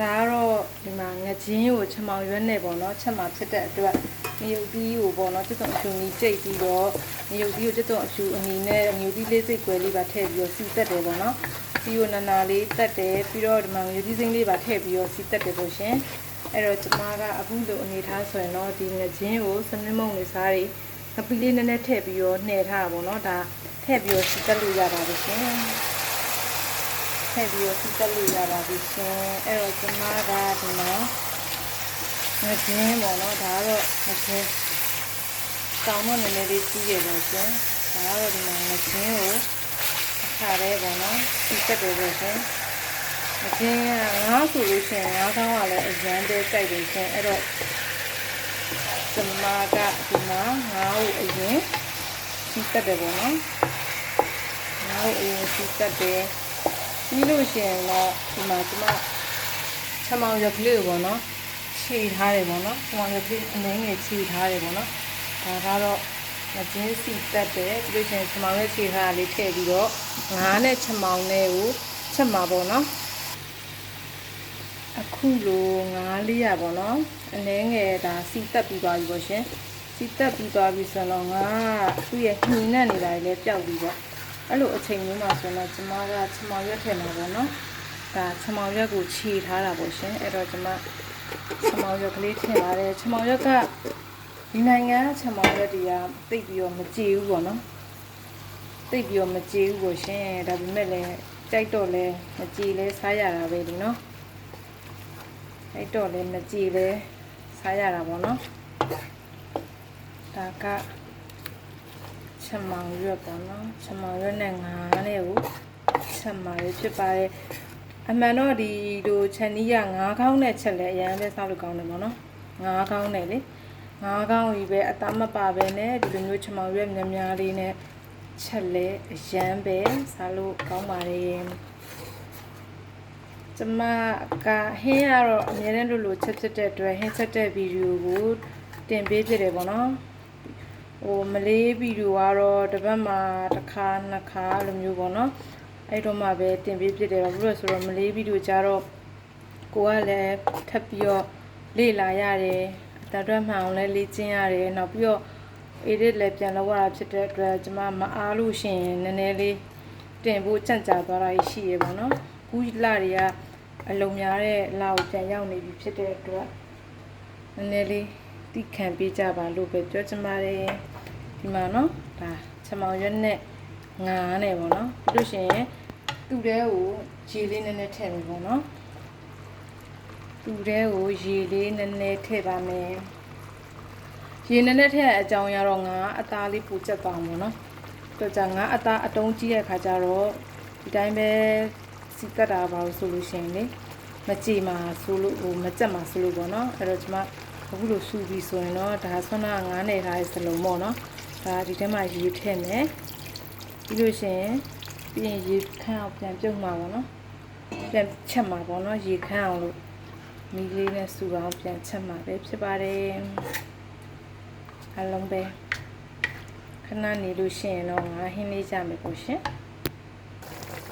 ဒါကတော့ဒီမှာငချင်းကိုချမောင်ရွက်နဲ့ပေါ့နော်ချက်မှာဖြစ်တဲ့အတွက်ငရုတ်သီးကိုပေါ့နော်ကျွတ်တုံအဖြူနီးကြိတ်ပြီးတော့ငရုတ်သီးကိုကျွတ်တုံအဖြူအနီနဲ့ငရုတ်သီးလေးစိတ်ကွယ်လေးပါထည့်ပြီးတော့စီတက်တယ်ပေါ့နော်စီကိုနနာလေးတက်တယ်ပြီးတော့ဒီမှာငရုတ်သီးစိမ့်လေးပါထည့်ပြီးတော့စီတက်တယ်ပေါ့ရှင်အဲ့တော့ကျမကအခုလိုအနေထားဆိုရင်တော့ဒီငချင်းကိုစနစ်မုံလေးစားတွေငပီလေးနည်းနည်းထည့်ပြီးတော့နှဲထားတာပေါ့နော်ဒါထည့်ပြီးတော့စီတက်လို့ရပါပြီရှင် ထည့်ပြီးတော့စီတက်လို့ရပါပြီရှင်အဲ့တော့ကျွန်မကဒီမှာငကင်းပေါ့နော်ဒါကတော့ငကင်းတောင်းတော့နည်းနည်းလေးကြီးရပါရှင်ဒါကတော့ဒီမှာငကင်းကိုအခါရဲပေါ့နော်စီတက်တယ်ပေါ့ရှင်ငကင်းကငါးဆိုလို့ရှိရင်ငါးကောင်းကလည်းအရန်တဲကြိုက်တယ်ရှင်အဲ့တော့ကျွန်မကဒီမှာငါးကိုအရင်စီတက်တယ်ပေါ့နော်ငါးကိုအရင်စီတက်တယ် ပြီးလို့ရှိရင်တော့ဒီမှာကျမချမောင်ရကလေးကိုပေါ့နော်ခြေထားတယ်ပေါ့နော်ချမောင်ရကလေးအနှင်းငယ်ခြေထားတယ်ပေါ့နော်ဒါကတော့မကျင်းစီတက်တယ်ပြီးလို့ရှိရင်ချမောင်ရဲ့ခြေထားတာလေးထည့်ပြီးတော့ငါးနဲ့ချမောင်နဲ့ကိုချက်မှာပေါ့နော်အခုလိုငါးလေးရပေါ့နော်အနှင်းငယ်ဒါစီတက်ပြီးသွားပြီပေါ့ရှင်စီတက်ပြီးသွားပြီဆိုတော့ငါကသူ့ရဲ့နှင်းနဲ့နေတာလေးပျောက်ပြီးတော့ အဲ့လိုအချိန်မျိုးမှာဆိုတော့ကျမကချမောင်ရွက်ထည့်မှာပေါ့နော်ဒါချမောင်ရွက်ကိုခြေထားတာပေါ့ရှင်အဲ့တော့ကျမချမောင်ရွက်ကလေးထည့်ပါတယ်ချမောင်ရွက်ကဒီနိုင်ငံချမောင်ရွက်တွေကတိတ်ပြီးတော့မကြည်ဘူးပေါ့နော်တိတ်ပြီးတော့မကြည်ဘူးပေါ့ရှင်ဒါပေမဲ့လည်းကြိုက်တော့လဲမကြည်လဲစားရတာပဲဒီနော်ကြိုက်တော့လဲမကြည်လဲစားရတာပေါ့နော်ဒါက ချက်မောင်ရွက်ပေါ့နော်ချက်မောင်ရွက်နဲ့ငါးနဲ့ကိုချက်မှာရဖြစ်ပါတယ်အမှန်တော့ဒီလိုချက်နီးရငါးကောင်းနဲ့ချက်လဲအရင်ပဲစားလို့ကောင်းတယ်ပေါ့နော်ငါးကောင်းနဲ့လေငါးကောင်းကြီးပဲအသားမပါပဲနဲ့ဒီလိုမျိုးချက်မောင်ရွက်များများလေးနဲ့ချက်လဲအရန်ပဲစားလို့ကောင်းပါတယ်ကျမကဟင်းရတော့အများနဲ့လို့လို့ချက်ဖြစ်တဲ့အတွက်ဟင်းချက်တဲ့ဗီဒီယိုကိုတင်ပေးဖြစ်တယ်ပေါ့နော် ဟိုမလေးဗီဒီယိုကတော့တစ်ပတ်မှာတစ်ခါနှစ်ခါလိုမျိုးပေါ့နော်အဲ့တော့မှပဲတင်ပေးဖြစ်တယ်ဘာလို့လဲဆိုတော့မလေးဗီဒီယိုကြတော့ကိုကလည်းထပ်ပြီးတော့လေ့လာရတယ်အတတ်အတွက်မှန်အောင်လည်းလေ့ကျင့်ရတယ်နောက်ပြီးတော့ edit လည်းပြန်လုပ်ရတာဖြစ်တဲ့အတွက်ကျွန်မမအားလို့ရှိရင်နည်းနည်းလေးတင်ဖို့ကြံ့ကြာသွားတာရှိရပါတော့ခုလတွေကအလုံးများတဲ့လာကိုပြန်ရောက်နေပြီဖြစ်တဲ့အတွက်နည်းနည်းလေး တိခံပေးကြပါလို့ပဲပြောချင်ပါတယ်ဒီမှာနော်ဒါချမောင်ရွက်နဲ့ငါးနဲ့ပေါ့နော်ပြီးလို့ရှိရင်သူ့တဲကိုရေလေးနည်းနည်းထည့်မယ်ပေါ့နော်သူ့တဲကိုရေလေးနည်းနည်းထည့်ပါမယ်ရေနည်းနည်းထည့်တဲ့အကြောင်းရတော့ငါအသားလေးပူချက်သွားမှာနော်တော်ကြငါအသားအတုံးကြီးတဲ့ခါကျတော့ဒီတိုင်းပဲစီတက်တာပါလို့ဆိုလို့ရှိရင်လေမကြည်မှာဆိုလို့ဟိုမကြက်မှာဆိုလို့ပေါ့နော်အဲ့တော့ကျွန်မ အခုလိုစူပြီးဆိုရင်တော့ဒါဆွမ်းနာငါးနယ်ထားတဲ့စလုံးပေါ့နော်ဒါဒီထဲမှာရေထည့်မယ်ပြီးလို့ရှိရင်ပြီးရင်ရေခန့်အောင်ပြန်ပြုတ်မှာပေါ့နော်ပြန်ချက်မှာပေါ့နော်ရေခန့်အောင်လို့မီးလေးနဲ့စူအောင်ပြန်ချက်မှာပဲဖြစ်ပါတယ်အလုံးပဲခဏနေလို့ရှိရင်တော့ငါဟင်းလေးကြမယ်ပေါ့ရှင်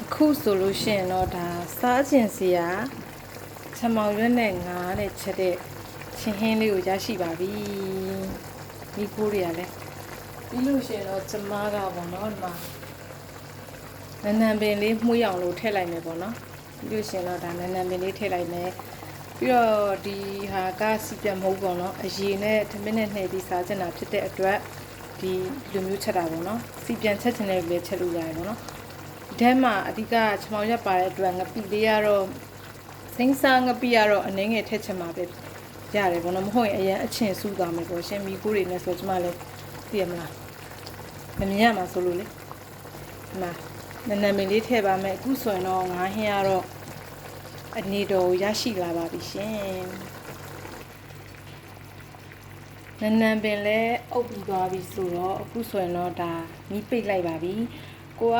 အခုဆိုလို့ရှိရင်တော့ဒါစားကျင်စရာချမောင်ရွက်နဲ့ငါနဲ့ချက်တဲ့ ချင်းဟင်းလေးကိုရရှိပါပြီမိခိုးတွေကလည်းပြီးလို့ရှိရင်တော့ကျမကပေါ့နော်ဒီမှာနန်းနန်းပင်လေးမှုအောင်လို့ထည့်လိုက်မယ်ပေါ့နော်ပြီးလို့ရှိရင်တော့ဒါနန်းနန်းပင်လေးထည့်လိုက်မယ်ပြီးတော့ဒီဟာကစီပြတ်မဟုတ်ပေါ့နော်အရေနဲ့ထမင်းနဲ့နှဲပြီးစားချင်တာဖြစ်တဲ့အတွက်ဒီလိုမျိုးချက်တာပေါ့နော်စီပြန်ချက်ချင်တဲ့လူလည်းချက်လို့ရတယ်ပေါ့နော်ဒီထဲမှာအဓိကချမောင်ရက်ပါတဲ့အတွက်ငပိလေးကတော့စိမ့်စားငပိကတော့အနှင်းငယ်ထက်ချင်မှာပဲ ရတယ်ပေါ့နော်မဟုတ်ရင်အရင်အချင်းစူးသွားမယ်ပေါ့ရှင်မီကိုတွေနဲ့ဆိုကျမလည်းသိရမလားမမြင်ရမှာဆိုလို့လေဒီမှာနန်းနန်းမင်းလေးထည့်ပါမယ်အခုဆိုရင်တော့ငါးဟင်းကတော့အနေတော်ရရှိလာပါပြီရှင်နန်းနန်းပင်လဲအုပ်ပြီးသွားပြီဆိုတော့အခုဆိုရင်တော့ဒါမီးပိတ်လိုက်ပါပြီကိုက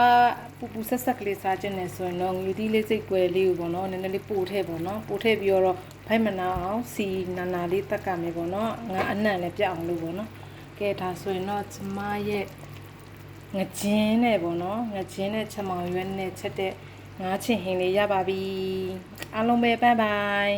ပူပူဆက်ဆက်ကလေးစားခြင်းနဲ့ဆိုရင်တော့ငွေသီးလေးစိတ်ကွယ်လေးကိုပေါ့နော်နည်းနည်းလေးပို့ထည့်ပေါ့နော်ပို့ထည့်ပြီးတော့ ဘိုက်မနာအောင်စီနာနာလေးတက်ကမယ်ပေါ့နော်ငါအနံ့လည်းပြအောင်လို့ပေါ့နော်ကဲဒါဆိုရင်တော့ကျမရဲ့ငကျင်းနဲ့ပေါ့နော်ငကျင်းနဲ့ချက်မောင်ရွက်နဲ့ချက်တဲ့ဟငါးချင်ဟင်းလေးရပါပြီအားလုံးပဲဘိုင်ဘိုင်